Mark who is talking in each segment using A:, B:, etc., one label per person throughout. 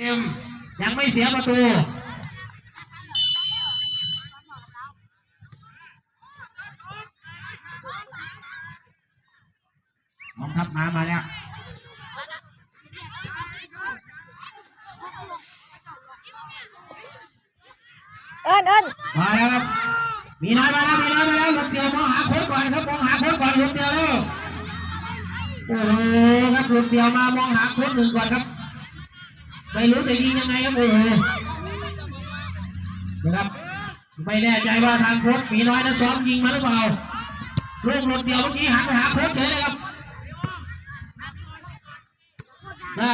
A: เต็มยังไม่เสียประตูมองทับมามาแล้ว
B: เอิ้นเอิ้น
A: มาแล้วครับมีน้อยมาแล้วมีน้อยมาแล้วลูกเดียวมองหาโค้ชก่อนครับมองหาโค้ชก่อนลูกเดียวแล้วโอ้โหครับลูกเดียวมามองหาโค้ชหนึ่งก่อนครับ ไม่รู้จะยิงยังไงครับโอ้โหนะครับไม่แน่ใจว่าทางโค้ชมีน้อยนั้นซ้อมยิงมาหรือเปล่าลูกหลูกเดียวเมื่อกี้หันไปหาโค้ชเฉยเลยครับนะ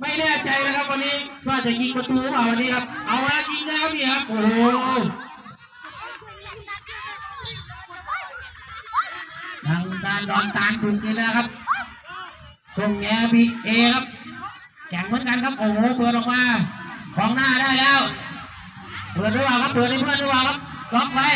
A: ไม่แน่ใจนะครับวันนี้ว่าจะยิงประตูหรือเปล่าวันนี้ครับ เอาละยิงแล้วนี่ครับโอ้โหทางด้านดอนตาลถูกนี่นะครับตรงแง่บีเอครับ แข่งเหมือนกันครับโอ้โหเปิดออกมาของหน้าได้แล้วเปิดหรือเปล่าครับเปิดให้เพื่อนหรือเปล่าครับล็อกไว้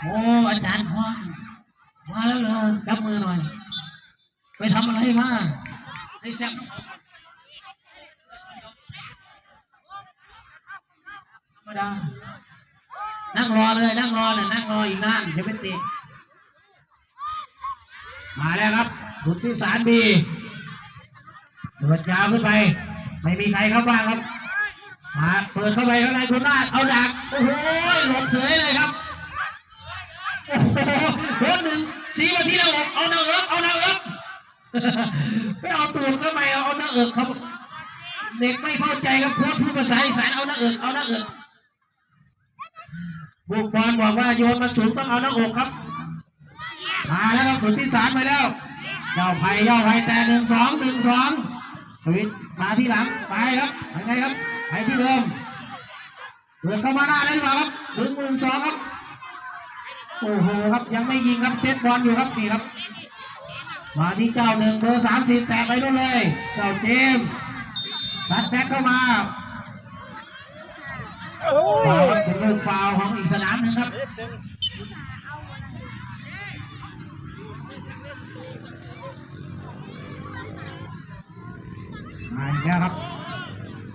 A: โอ้อาจารย์พรมาแล้วเหรอจับมือหน่อย ไปทำอะไรมาได้แซ่บธรรมดานั่งรอเลย นั่งรอเลยนั่งร อีกนานจะเป็นตีมาแล้วครับบุตรที่สารบีเปิดยาวขึ้นไป ไม่มีใครเข้าบ้างครับ มาเปิดเข้าไปข้างในคุณนาเอาดัก โอ้โหหลบเฉยเลยครับ โอ้โหรถหนึ่งชี้มาที่หน้าเอาหน้าเอิกเอาหน้าเอิกไม่เอาตูดก็ไม่เอาเอาหน้าเอิกครับ เด็กไม่เข้าใจครับโค้ชพูดภาษาอีสานเอาหน้าเอิกเอาหน้าเอิก บุกบอลบอกว่าโยนมาสูงต้องเอาหน้าอกครับ มาแล้วครับผลที่สามไปแล้วเจ้าไผ่เจ้าไผ่แต่หนึ่งสองหนึ่งสองทวิตมาที่หลังไปครับไปไงครับไปที่เดิมเปิดเข้ามาหน้าได้หรือเปล่าครับหนึ่งหนึ่งสองครับโอ้โหครับยังไม่ยิงครับเซตบอลอยู่ครับนี่ครับ มาที่เจ้าหนึ่งเบอร์สามสิบแตะไปนู่นเลย เจ้าเจมส์ตัดแบ็คเข้ามา
B: โอ้
A: ฟาวยครับเป็นลูกฟาวล์ของอีกสนามหนึ่งครับมาอีกแล้วครับ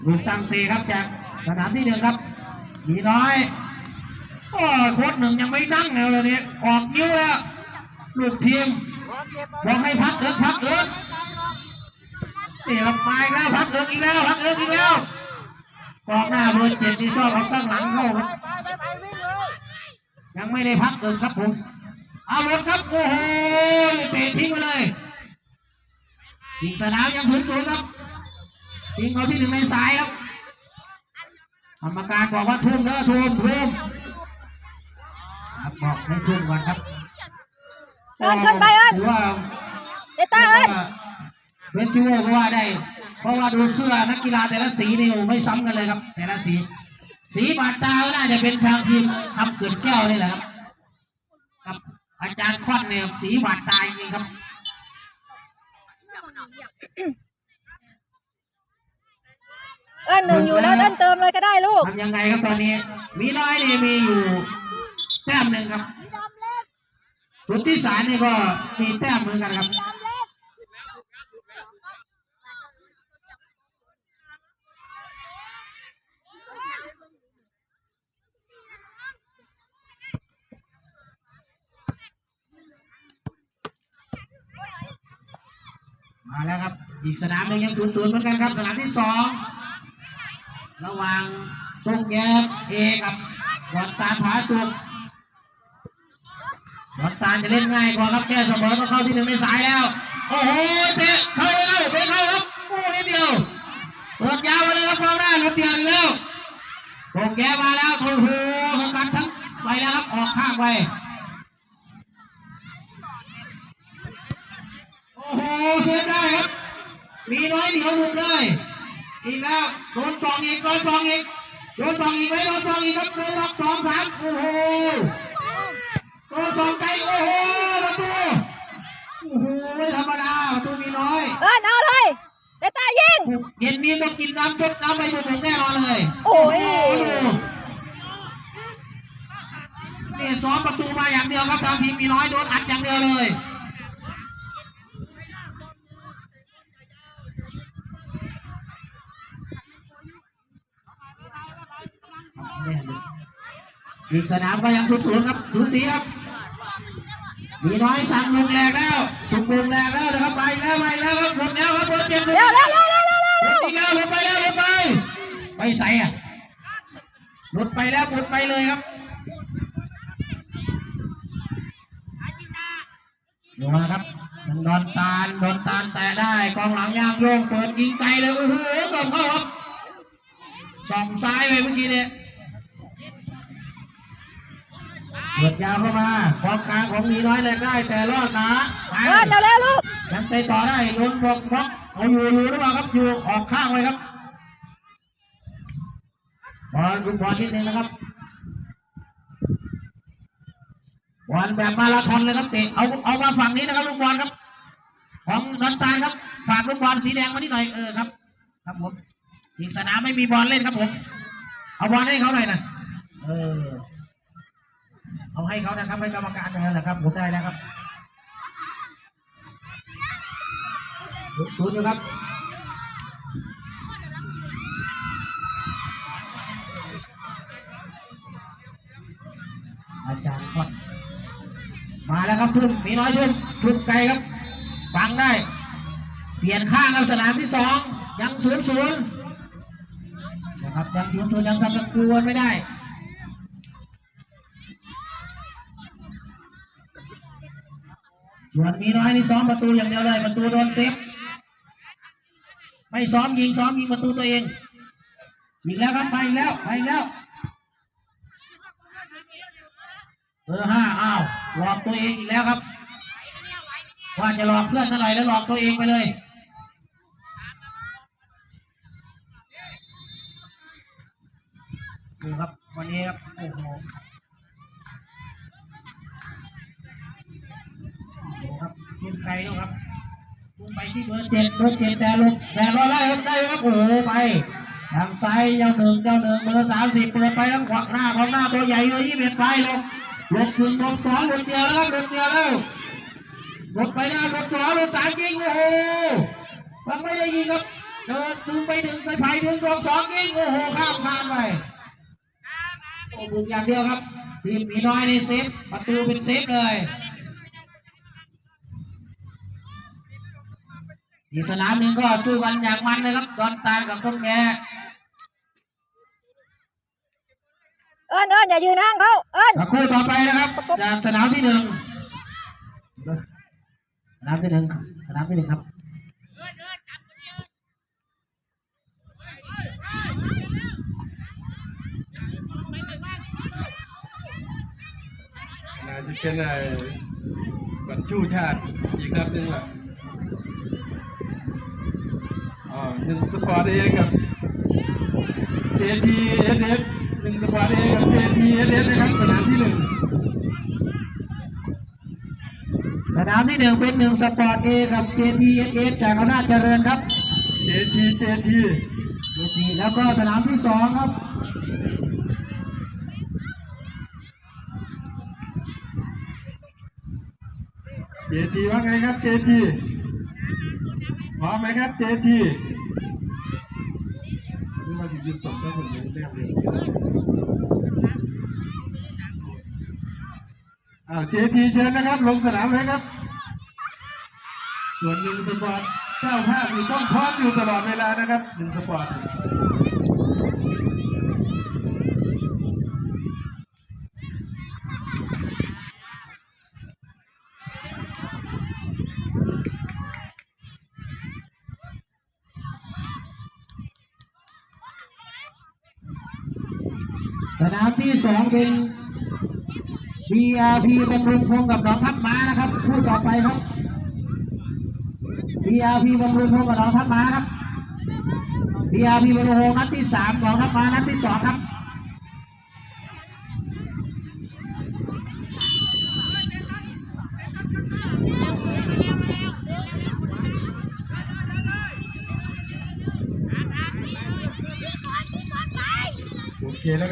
A: ลูกตั้งเตะครับจากสนามที่หนึ่งครับมีน้อยโอ้โค้ชหนึ่งยังไม่นั่งเลยเนี่ยออกนิ้วแล้วลูกทีมบอกให้พักเอิกพักเอิกนี่ครับมาอีกแล้วพักเอิกอีกแล้วพักเอิกอีกแล้ว กองหน้าเบอร์เจ็ดที่ชอบเอาตั้งหลังเข้ายังไม่ได้พักเอิกครับผมเอารถครับโอ้โหเตะทิ้งไปเลยยิงสนามยังศูนย์ศูนย์ครับทิ้งเขาที่หนึ่งในสายครับกรรมการบอกว่าทุ่มเด้อทุ่มทุ่มบอกให้ทุ่มก่อนครับ
B: เอินขึ้นไปเอิ้น
A: ว่า
B: เดต้าเอิ้น
A: เป็นชื่อว่าก็ว่าได้ เพราะว่าดูเสื้อนักกีฬาแต่ละสีนี่โอ้ไม่ซ้ำกันเลยครับ แต่ละสี สีบาดตาก็น่าจะเป็นทางทีมทำเกิดแก้วนี่แหละครับ ครับอาจารย์ควันเนี่ยสีบาดตาจริงๆครับ
B: เอิ้นหนึ่งอยู่แล้วเอิ้นเติมเลยก็ได้ลูก
A: ทำยังไงครับตอนนี้ มีน้อยนี่มีอยู่แต้มหนึ่งครับสุดที่สารนี่ก็มีแต้มเหมือนกันครับ มาแล้วครับ อีกสนามหนึ่งยังศูนย์ศูนย์เหมือนกันครับ สนามที่สองระหว่างทรงแยบเอกับวัดตาผาสุกวัดตาจะเล่นง่ายกว่าครับแค่เสมอก็เข้าที่หนึ่งในสายแล้ว โอ้โหเตะเข้าแล้วเตะเข้าครับโอ้นิดเดียวเปิดยาวไปเลยครับกองหน้าลุกเดียวอีกแล้วทรงแยบมาแล้วโอ้โหสกัดทั้งไปแล้วครับออกข้างไป โอ้โหเสียได้ครับ มีน้อยเหนียวหลุดเลยอีกแล้วโดนสองอีกโดนสองอีกโดนสองอีกไหมโดนสองอีกครับโดนล็อกสองสามโอ้โหโดนสองไกลโอ้โหประตูโอ้โหไม่ธรรมดาประตูมีน้อย
B: เอิ้นเอาเลยเดต้ายิง
A: เย็นนี้ต้องกินน้ำชดน้ำใบบุกแน่นอนเลย
B: โอ้ย
A: โอ้โหซ้อมประตูมาอย่างเดียวครับทางทีมมีน้อยโดนอัดอย่างเดียวเลย อีกสนามก็ยังสุดศูนย์ครับสูสีครับมีน้อยสั่งลงแรงแล้วถูกลงแรงแล้วนะครับไปแล้วไปแล้วครับหมดแล้วครับหมดเจ็บหมด
B: เร็ว
A: แล้ว
B: เร็วเร็วเร็วเร็ว
A: แล้วหมดไปแล้วหมดไปไปใส่อะหมดไปแล้วหมดไปเลยครับดูมาครับโดนตาลโดนตาลแต่ได้กองหลังย่างโยงเปิดยิงไกลเลยโอ้โหส่งเข้าครับส่องซ้ายไปเมื่อกี้เนี่ย เปิดยาวเข้ามากองกลางของมีน้อยแรงได้ แต่รอดนะไป
B: เอิ้นเร็วเร็วลูก
A: ยังไปต่อได้โดนบล็อกบล็อกเอาอยู่อยู่หรือเปล่าครับอยู่ออกข้างไว้ครับบอลคุณบอลนิดนึงนะครับบอลแบบมาราธอนเลยครับเตะเอาเอามาฝั่งนี้นะครับลูกบอลครับ ของนอนตาลครับฝากลูกบอลสีแดงมานิดหน่อยเออครับ ครับผมอีกสนามไม่มีบอลเล่นครับผม เอาบอลให้เขาหน่อยนะเออ เอาให้เขานะครับให้กรรมการนะครับนะครับผมได้แล้วครับศูนย์อยู่ครับอาจารย์ก็มาแล้วครับทุ่มมีน้อยทุ่มทุ่มไกลครับฟังได้ เปลี่ยนข้างครับสนามที่สองยังศูนย์ศูนย์นะครับยังศูนย์ศูนย์ยังทำประตูไม่ได้ ส่วนมีน้อยนี่ซ้อมประตูอย่างเดียวเลยประตูโดนเซฟไม่ซ้อมยิงซ้อมยิงประตูตัวเองอีกแล้วครับไปแล้วไปแล้วเบอร์ห้าอ้าวหลอกตัวเองอีกแล้วครับ ว่าจะหลอกเพื่อนเท่าไหร่แล้วหลอกตัวเองไปเลยดูครับวันนี้ครับโอ้โห ครับยิงไกลแล้วครับลงไปที่เบอร์เจ็ดเบอร์เจ็ดแต่ลงแต่รอไล่ครับได้ครับโอ้โหไปทางซ้ายเจ้าหนึ่งเจ้าหนึ่งเบอร์สามสิบเปิดไปทางขวาหน้าของหน้าตัวใหญ่เลยยี่สิบเอ็ดไปลงลงถึงลงสองลงเดียวแล้วครับลงเดียวแล้วลงไปหน้าลงสองลงสามยิงโอ้โหมันไม่ได้ยิงครับเดินดึงไปดึงไปไผ่ดึงลงสองยิงโอ้โหข้ามคานไปโอ้บุกอย่างเดียวครับทีมหมีน้อยนี่เซฟประตูเป็นเซฟเลย อีกสนามหนึ่งก็สู้กันอย่างมันเลยครับดอนตาลกับต้นแก
B: เอิ้นเอิ้นอย่ายืนห่างเขาเอิ้น
A: คู่ต่อไปนะครับจากสนามที่หนึ่งสนามที่หนึ่งสนามที่หนึ่งครับ
C: น่าจะเป็นไอ้บัตรชูชาติอีกนัดหนึ่งอะอ๋อ หนึ่งสปอร์ตเองกับ JTSS หนึ่งสปอร์ตเองกับ JTSS นะครับสนามที่หนึ่ง
A: สนามที่หนึ่งเป็นหนึ่งสปอร์ตเอกับ JTSS จากอำนาจเจริญครับ
C: JT JT
A: JT แล้วก็สนามที่สองครับ
C: JT ว่าไงครับ JT พร้อมไหมครับ JT นี่ ว่าจะยืนสดก็ผมยังแต้มเดียวอ้าว JT เชิญนะครับ ลงสนามเลยครับ ส่วนหนึ่งสปอร์ตเจ้าภาพนี่ต้องพร้อมอยู่ตลอดเวลานะครับหนึ่งสปอร์ต
A: สนามที่สองเป็น BRP บำรุงพงกับน้องทัพม้านะครับคู่ต่อไปครับ BRP บำรุงพงกับน้องทัพม้าครับ BRP บำรุงพงนัดที่สามของทัพม้านัดที่สองครับ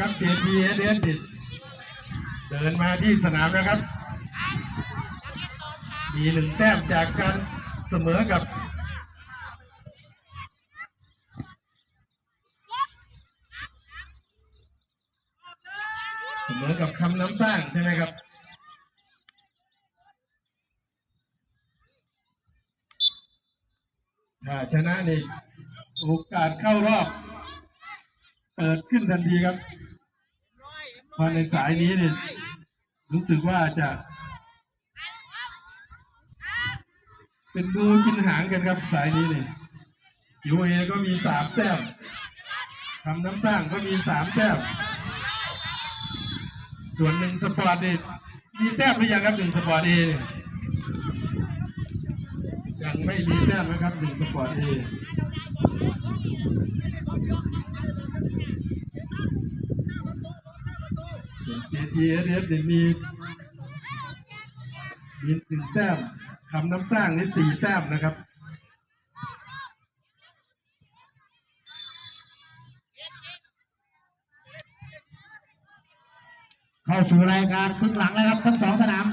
C: เครับ JT เอเดนดิเดินมาที่สนามนะครับ มีหนึ่งแต้มจากการเสมอกับเสมอกับคำน้ำสร้างใช่ไหมครับถ้าชนะนี่โอกาสเข้ารอบ เปิดขึ้นทันทีครับ เพราในสายนี้เนี่ยรู้สึกว่าจะ เป็นงูกินหางกันครับสายนี้เนี่จิวเอก็มีสามแต้มทำน้ำสร้างก็มีสามแต้มส่วนหนึ่งสปอร์ตนี่มีแต้มหรือยังครับหนึ่งสปอร์ตเอี๊ยยังไม่มีแต้มนะครับหนึ่งสปอร์ตเอ ส่วน JTSF เนี่ยมีมีหนึ่งแต้มคำน้ำสร้างนี่สี่แต้มนะครับ
A: เข้าสู่รายการครึ่งหลังแล้วครับทั้งสองสนาม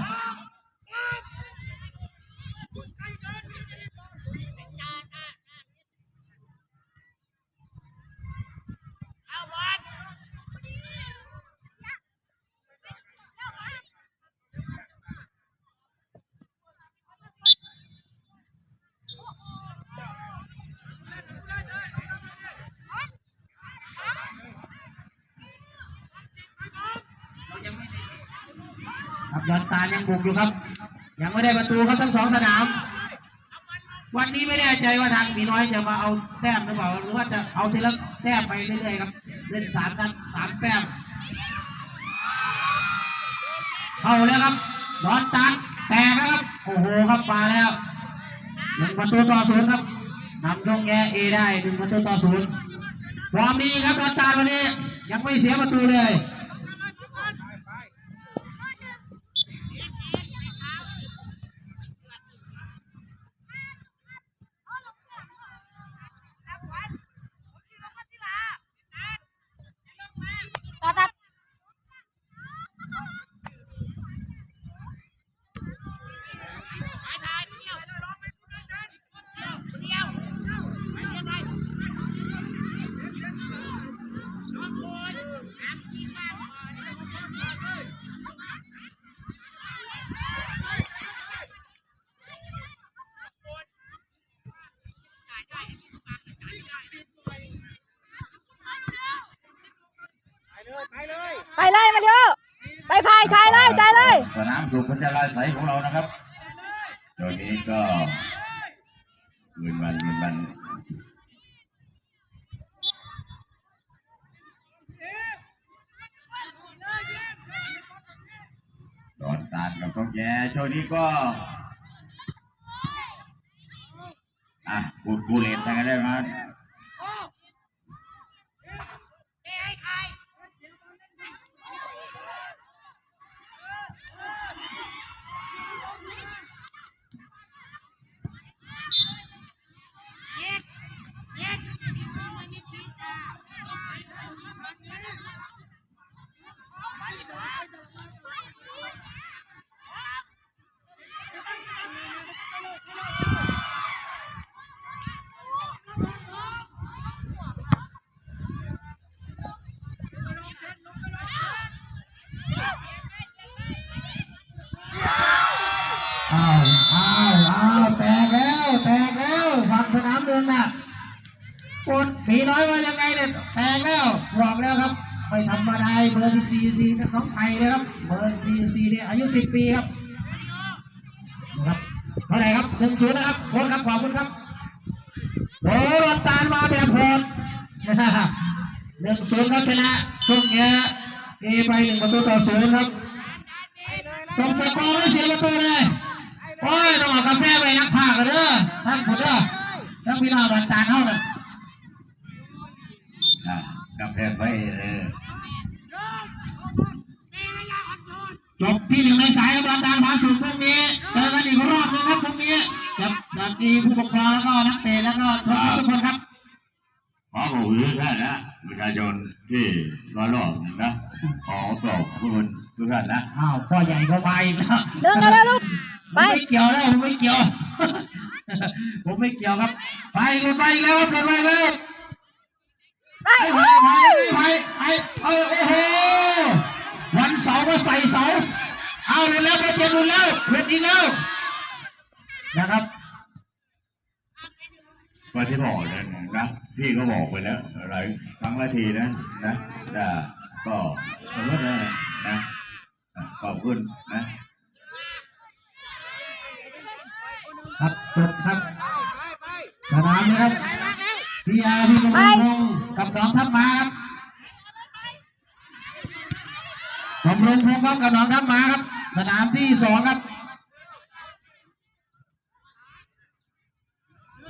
A: ครับยอนตาลยังบุกอยู่ครับ ยังไม่ได้ประตูครับทั้งสองสนาม วันนี้ไม่แน่ใจว่าทางมีน้อยจะมาเอาแต้มหรือเปล่าหรือว่าจะเอาทีละแต้มไปเรื่อยๆครับเล่นสามนัดสามแต้มเข้าแล้วครับยอนตาลแตกแล้วครับโอ้โหครับมาแล้วหนึ่งประตูต่อศูนย์ครับนำยงแย่เอได้หนึ่งประตูต่อศูนย์ความดีครับยอนตาลวันนี้ยังไม่เสียประตูเลย
B: ไปเลยมาเร็วไปพายชายเลยใจเลย
D: สนามสุพัชราใสของเรานะครับตอนนี้ก็ยืนวันยืนวันดอนตาลกับต้องแย่ช่วงนี้ก็อะกูกูเลนทางกันได้ไหมย
A: อ้าวอ้าวอ้าวแตกแล้ว แตกแล้วฝั่งสนามเดินน่ะกดผีน้ อยว่ายังแล้วบอกแล้วครับไม่ธรรมดาเบอร์ซีซีน้องไทยเลยครับเบอร์ซีซีเนี่ยอายุสิบปีครับนะครับเท่าไหร่ครับหนึ่งศูนย์นะครับโค้ชครับขอบคุณครับโอ้รถตาลมาแบบโหดหนึ่งศูนย์ครับชนะช่วงเนี้ยเอไปหนึ่งประตูต่อศูนย์ครับตรงตะโกนแล้วเสียประตูเลยโอ้ยต้องเอากาแฟไปนักพากกันเด้อท่านผู้เด้อทั้งพี่น้องบันตาลเท่านั้น
D: อ่ กาแฟไฟเออ
A: จบที่หนึ่งในสายบันตาลผาสุกพรุ่งนี้เจอกันอีกรอบหนึงครับพรุ่งนี้กับสวัสดีผู้ปกครองแล้วก็นักเตะแล้วก็ทุกคนครับ
D: ขอบอกหรือท่านนะประชาชนที่รอรอบหนึ่งนะขอขอบคุณทุกท่านนะ
A: อ้าวพ่อใหญ่เขามาอีกแล้ว
B: เดินกันแล้วลูก
A: ผมไม่เกี่ยวแล้วผมไม่เกี่ยว ผมไม่เกี่ยวครับ ไปหลุดไปอีกแล้วครับหลุดไปแล้ว
B: ไป
A: ไปไปไปไปเออโอ้โหวันเสาร์ก็ใส่เสาเอาหลุดแล้วก็เจ็บหลุดแล้วหลุดอีกแล้วนะครับ
D: ว่าที่บอกนั่นนะพี่ก็บอกไปแล้วหลายครั้งละทีนะนะนะก็ขอบคุณนะนะขอบคุณนะ
A: ครับจบครับสนามนะครับ พี่อาพี่กำลังงกับน้องทัพมาครับผมลงพงครับกับน้องทัพมาครับ สนามที่สองครับ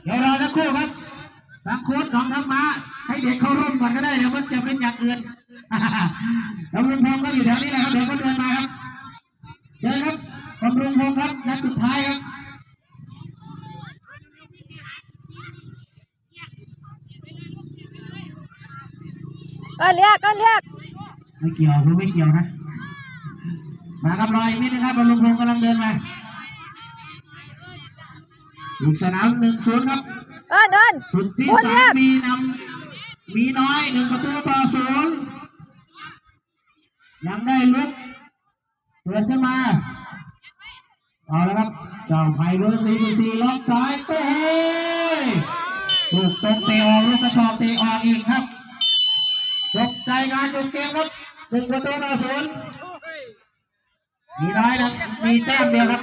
A: เดี๋ยวรอสักครู่ครับทางโค้ชน้องทัพมาให้เด็กเข้าร่วมก่อนก็ได้เดี๋ยวมันจะเป็นอย่างอื่นบำรุงพงก็อยู่แถวนี้แหละครับเดี๋ยวก็เดินมาครับเชิญครับบำรุงพงครับนัดสุดท้ายครับ
B: ก็เรียกก็เรียก
A: ไม่เกี่ยวคือไม่เกี่ยวนะ มาครับรอยอีกนิดนะครับบอลลูนพงศ์กำลังเดินมาอีกสนามหนึ่งศูนย์ครับ
B: เออเดิน
A: สุดที่
B: วน
A: สา
B: เรีย
A: ม
B: ก
A: มีนำมีน้อยหนึ่งประตูต่อศูนย์ยังได้ลุกเปิดขึ้นมาเอาแล้วครับเจ้าไผ่เบอร์สี่สี่ล็อกซ้ายโอ้ยลูกตกเตะออกลูกกระชอกเตะออกอีกครับ จบใจงานจบเกมครับหนึ่งประตูต่อศูนย์มีน้อยนะมีแต้มเดียวครับ